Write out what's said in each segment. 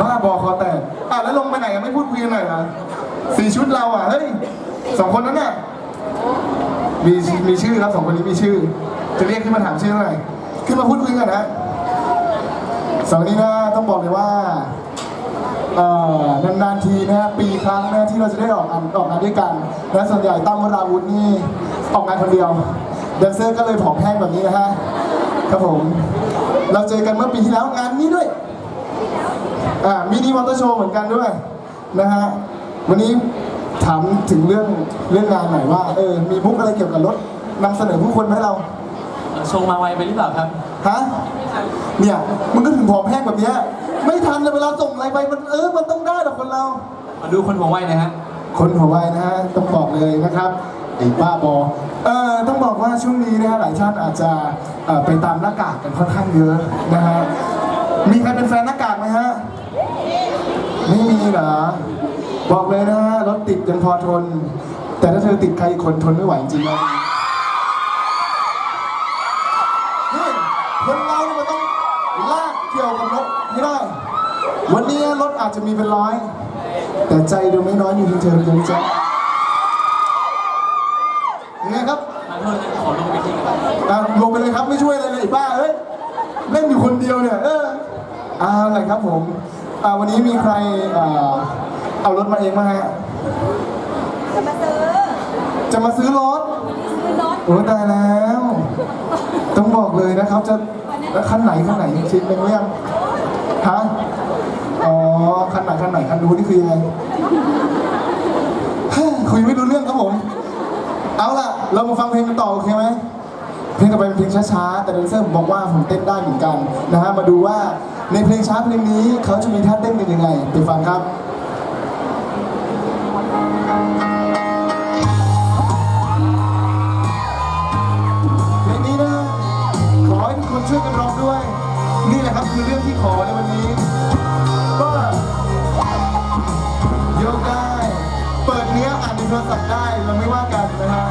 บ้าบอคอแตกอะแล้วลงไปไหนยังไม่พูดคุยกันหน่อยเหรอสี่ชุดเราอะเฮ้ยสองคนนั้นน่ะมีมีชื่อครับสองคนนี้มีชื่อ จะเรียกขึ้นมาถามชื่อหน่อยขึ้นมาพูดคุยกันนะสองนี้นะต้องบอกเลยว่าเอ่อนานๆทีนะฮะปีครั้งนะที่เราจะได้ออกงานออกงานด้วยกัน และส่วนใหญ่ตั้มวราวุธนี่ออกงานคนเดียวแดนเซอร์ก็เลยผอมแห้งแบบนี้นะฮะครับผม เราเจอกันเมื่อปีที่แล้วงานนี้ด้วย อ่ามินิมอเตอร์โชว์เหมือนกันด้วยนะฮะวันนี้ถามถึงเรื่องเรื่องงานหน่อยว่าเออมีมุกอะไรเกี่ยวกับรถนำเสนอผู้คนไหมเราชงมาไวไปหรือเปล่าครับฮะเนี่ยมันก็ถึงผอมแห้งแบบเนี้ยไม่ทันเลยเวลาส่งอะไรไปมันเออมันต้องได้หรอกคนเรามาดูคนหัวไวหนะฮะคนหัวไวนะฮะต้องบอกเลยนะครับไอ้บ้าบอเออต้องบอกว่าช่วงนี้นะฮะหลายท่านอาจจะเอ่อไปตามหน้ากากกันค่อนข้างเยอะนะฮะ มีใครเป็นแฟนหน้ากากไหมฮะ ไม่มีเหรอ บอกเลยนะฮะรถติดยังพอทน แต่ถ้าเธอติดใครอีกคนทนไม่ไหวจริงๆนะนี่คนเราเนี่ยมันต้องลากเกี่ยวกับรถให้ได้ วันนี้รถอาจจะมีเป็นร้อย แต่ใจดูไม่น้อยอยู่ที่เธอเลยจ้ะยังไงครับมาโทษนะขอลงไปที่กันอะลงไปเลยครับไม่ช่วยอะไรเลยไอ้บ้าเอ้ย เล่นอยู่คนเดียวเนี่ย เออ อาอะไรครับผมอ่าวันนี้มีใครอ่าเอารถมาเองมาฮะ จะมาซื้อจะมาซื้อรถ ซื้อรถโอ้ตายแล้ว ต้องบอกเลยนะครับ จะแล้วคันไหนคันไหนชิดเป็นเรื่องฮะอ๋อคันไหนคันไหนคันดูนี่คือยังไงคุยไม่รู้เรื่องครับผม เอาล่ะ เรามาฟังเพลงกันต่อโอเคไหมเพลงต่อไปเป็นเพลงช้าๆแต่แดนเซอร์ผมบอกว่าผมเต้นได้เหมือนกันนะฮะมาดูว่า ในเพลงช้าเพลงนี้เขาจะมีท่าเต้นกันยังไงไปฟังครับเพลงนี้นะขอให้ทุกคนช่วยกันร้องด้วย นี่แหละครับคือเรื่องที่ขอในวันนี้ก็โยกได้ เปิดเนื้ออ่านในโทรศัพท์ได้เราไม่ว่ากันนะฮะ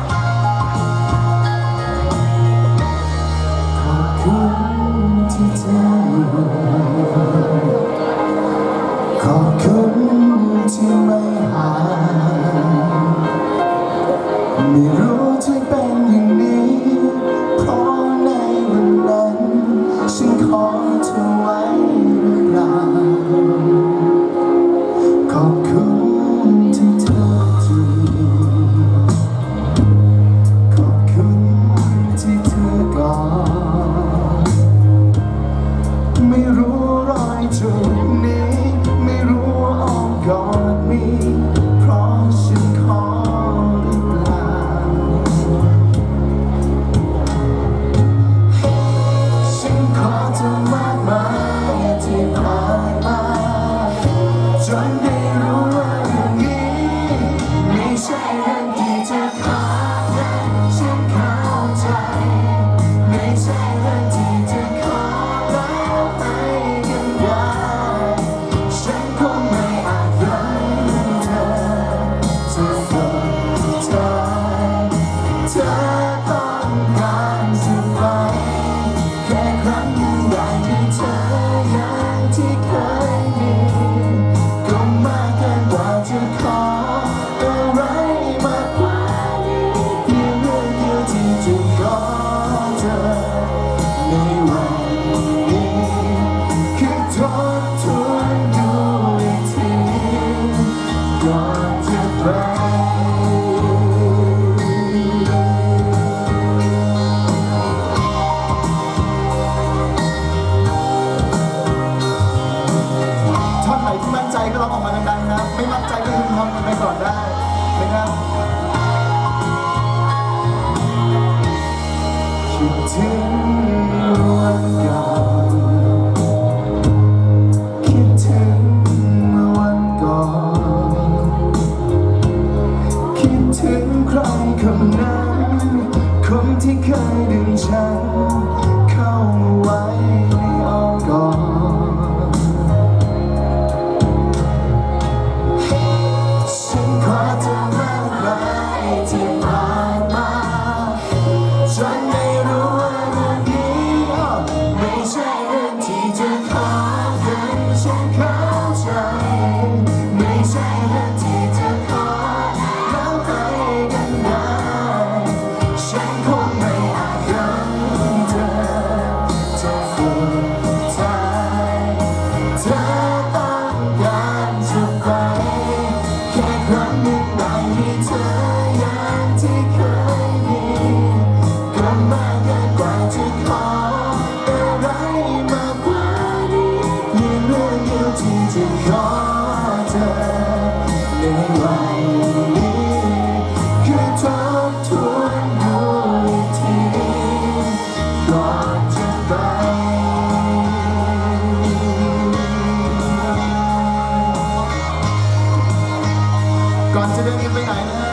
ก่อนจะเดินกันไปไหนนะฮะ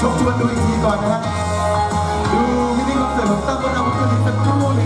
ชมชวนดูอีกทีก่อนนะฮะดูมินิคอนเสิร์ตของตั้มวราวุฒินอีกสักครู่หนึ่ง